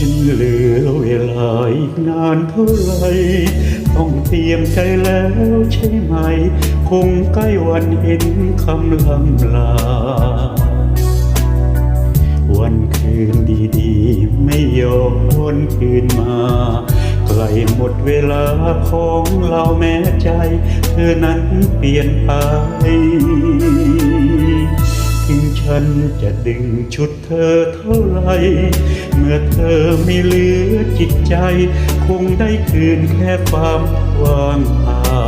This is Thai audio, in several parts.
ฉันเหลือเวลาอีกนานเท่าไรต้องเตรียมใจแล้วใช่ไหม คงใกล้วันเห็นคำลำลา วันคืนดีๆ ไม่ย้อนคืนมา ใกล้หมดเวลาของเราแม้ใจ เธอนั้นเปลี่ยนไป ถึงฉันจะดึงชุดเธอเท่าไร เมื่อเธอไม่เหลือจิตใจ คงได้คืนแค่ความว่างเปล่า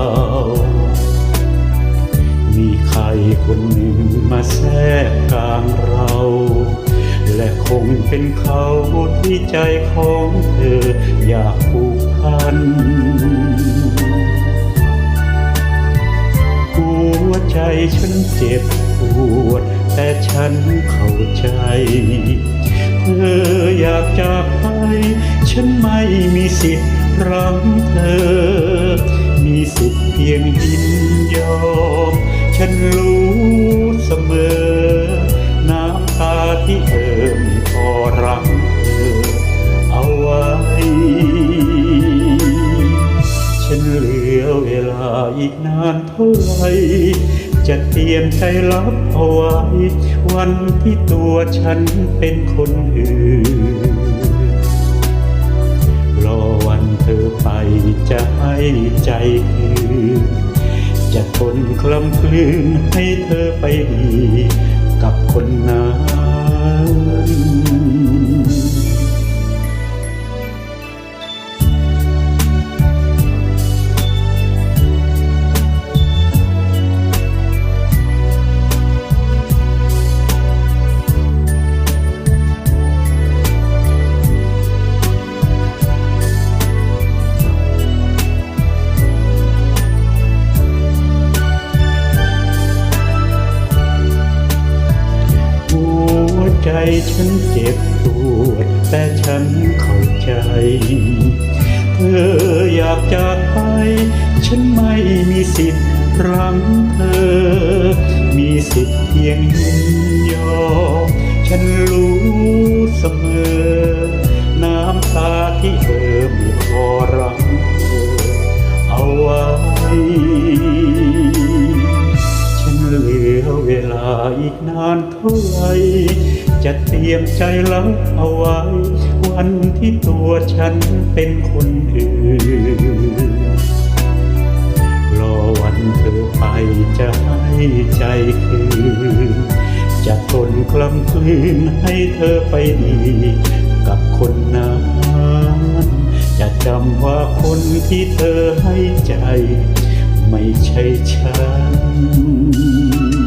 มีใครคนหนึ่งมาแทรกกลางเรา และคงเป็นเขาที่ใจของเธออยากผูกพัน ฉันเจ็บปวด แต่ฉันเข้าใจ เธออยากจากไป ฉันไม่มีสิทธิ์รั้งเธอ มีสิทธิ์เพียงยินยอม ฉันรู้เสมอ น้ำตาที่เอ่มพอรักเธอเอาไว้ฉันเหลือเวลาอีกนานเท่าไหร จะเตรียมใจรับเอาไว้วันที่ตัวฉันเป็นคนอื่น รอวันเธอไปจะให้ใจคืนจะทนคลำคลื่นให้เธอไปดีกับคนนั้น ฉันเจ็บปวด แต่ฉันเข้าใจ เธออยากจากไป ฉันไม่มีสิทธิ์รั้งเธอ มีสิทธิ์เพียงยินยอมฉันรู้เสมอ น้ำตาที่เอ่อไม่พอรังเธอเอาไว้ฉันเหลือเวลาอีกนานเท่าไหร จะเตรียมใจรับเอาไว้ วันที่ตัวฉันเป็นคนอื่น รอวันเธอไปจะให้ใจคืน จะทนคลำคลื่นให้เธอไปดี กับคนนั้นจะจำว่าคนที่เธอให้ใจ ไม่ใช่ฉัน